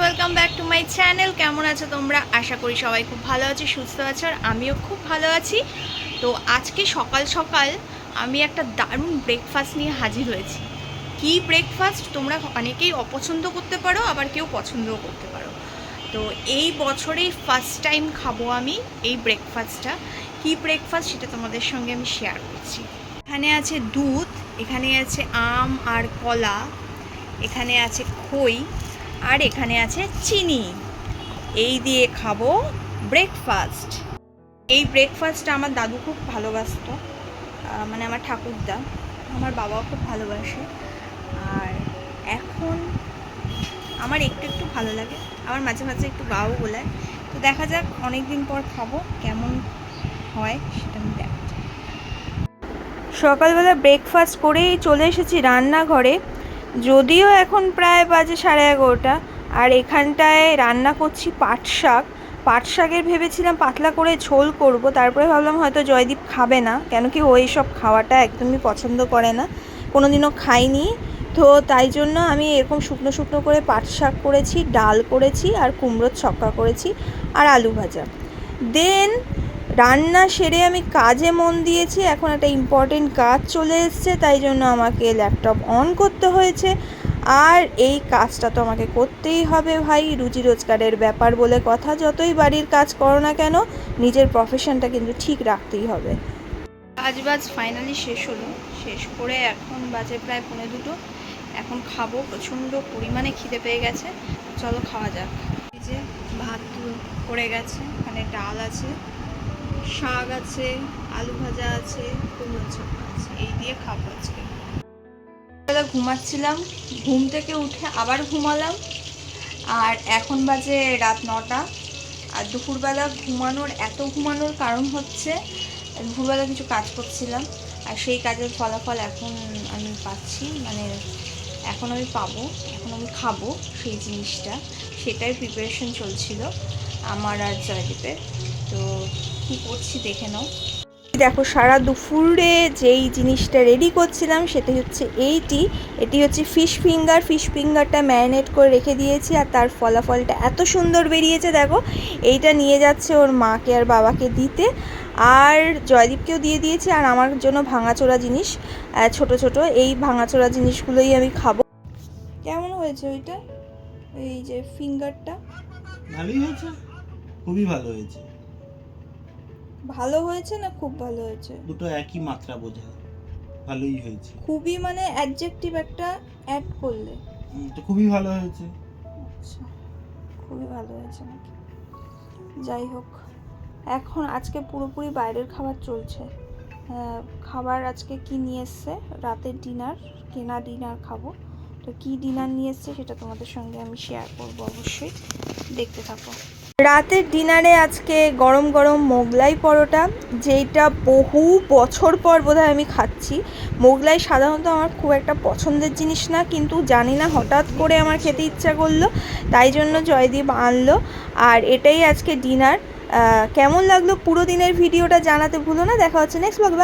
Welcome back to my channel কেমন আছো তোমরা? আশা করি সবাই খুব ভালো আছো, সুস্থ আছো, আর আমিও খুব ভালো আছি। তো আজকে সকাল সকাল আমি একটা দারুণ ব্রেকফাস্ট নিয়ে হাজির হয়েছি। কি ব্রেকফাস্ট তোমরা অনেকেই অপছন্দ করতে পারো, আবার কেউ পছন্দও করতে পারো। তো এই বছরেই ফার্স্ট টাইম খাব আমি এই ব্রেকফাস্টটা কি ব্রেকফাস্ট সেটা তোমাদের সঙ্গে আমি শেয়ার করছি। এখানে আছে দুধ, এখানে আছে আম আর কলা, এখানে আছে খই আর এখানে আছে চিনি। এই দিয়ে খাব ব্রেকফাস্ট এই ব্রেকফাস্টটা আমার দাদু খুব ভালোবাসত। মানে আমার ঠাকুরদা। আমার বাবাও খুব ভালোবাসে। আর এখন আমার একটু একটু ভালো লাগে। আমার মাঝে মাঝে একটু গাও গোলায় তো দেখা যাক অনেক দিন পর খাব, কেমন হয় সেটা আমি দেখ সকালবেলা ব্রেকফাস্ট করেই চলে এসেছি রান্নাঘরে। যদিও এখন প্রায় বাজে সাড়ে এগারোটা, আর এখানটায় রান্না করছি পাট শাক। পাট শাকের ভেবেছিলাম পাতলা করে ঝোল করব, তারপরে ভাবলাম হয়তো জয়দীপ খাবে না, কেন কি ও সব খাওয়াটা একদমই পছন্দ করে না। কোনো দিনও খাইনি, তো তাই জন্য আমি এরকম শুকনো শুকনো করে পাট শাক করেছি, ডাল করেছি, আর কুমড়োর ছক্কা করেছি, আর আলু ভাজা। দেন রান্না সেরে আমি কাজে মন দিয়েছি, এখন একটা ইম্পর্টেন্ট কাজ চলে এসছে, তাই জন্য আমাকে ল্যাপটপ অন করতে হয়েছে। আর এই কাজটা তো আমাকে করতেই হবে ভাই, রুজি রোজগারের ব্যাপার বলে কথা, যতই বাড়ির কাজ করো না কেন, নিজের প্রফেশনটা কিন্তু ঠিক রাখতেই হবে। কাজ বাজ ফাইনালি শেষ হলো, শেষ করে এখন বাজে প্রায় পৌনে দুটো। এখন খাব, প্রচণ্ড পরিমাণে খিদে পেয়ে গেছে, চলো খাওয়া যাক। এই যে ভাত পড়ে গেছে এখানে ডাল আছে। শাক আছে, আলু ভাজা আছে কুমড়ো ছক্কা আছে। এই দিয়ে খাব আজকে। বেলা ঘুমাচ্ছিলাম, ঘুম থেকে উঠে আবার ঘুমালাম। আর এখন বাজে রাত নটা। আর দুপুরবেলা ঘুমানোর, এত ঘুমানোর কারণ হচ্ছে দুপুরবেলা কিছু কাজ করছিলাম। আর সেই কাজের ফলাফল এখন আমি পাচ্ছি। মানে এখন আমি পাবো, এখন আমি খাব সেই জিনিসটা। সেটাই প্রিপারেশন চলছিল আমার আর জয়দীপের। তো কী করছি দেখে নাও। দেখো সারা দুপুরে যেই জিনিসটা রেডি করছিলাম সেটা হচ্ছে এইটি। এটি হচ্ছে ফিশ ফিঙ্গার ফিশ ফিঙ্গারটা ম্যারিনেট করে রেখে দিয়েছি আর তার ফলাফলটা এত সুন্দর বেরিয়েছে দেখো। এইটা নিয়ে যাচ্ছে ওর মাকে আর বাবাকে দিতে। আর জয়দীপকেও দিয়ে দিয়েছি আর আমার জন্য ভাঙাচোরা জিনিস ছোট ছোট। এই ভাঙাচোরা জিনিসগুলোই আমি খাব। কেমন হয়েছে ওইটা? এই যে ফিঙ্গারটা ভালোই হয়েছে খুবই ভালো হয়েছে। ভালো হয়েছে না খুব ভালো হয়েছে? দুটো একই মাত্রা বোঝায় ভালোই হয়েছে। খুবই মানে অ্যাডজেক্টিভ একটা অ্যাড করলে। তো খুবই ভালো হয়েছে। আচ্ছা খুবই ভালো হয়েছে নাকি? যাই হোক এখন আজকে পুরোপুরি বাইরের খাবার চলছে। খাবার আজকে কি নিয়ে এসছে? রাতের ডিনার কেনা ডিনার খাব। তো কি ডিনার নিয়ে এসছে সেটা তোমাদের সঙ্গে আমি শেয়ার করব অবশ্যই। দেখতে থাকো। রাতের ডিনারে আজকে গরম গরম মোগলাই পরোটা যেটা বহু বছর পর বোধহয় আমি খাচ্ছি। মোগলাই সাধারণত আমার খুব একটা পছন্দের জিনিস না, কিন্তু জানি না হঠাৎ করে আমার খেতে ইচ্ছা করল, তাই জন্য জয়দীপ আনলো। আর এটাই আজকে ডিনার। কেমন লাগল পুরো দিনের ভিডিওটা জানাতে ভুলো না, দেখা হচ্ছে নেক্সট ব্লগ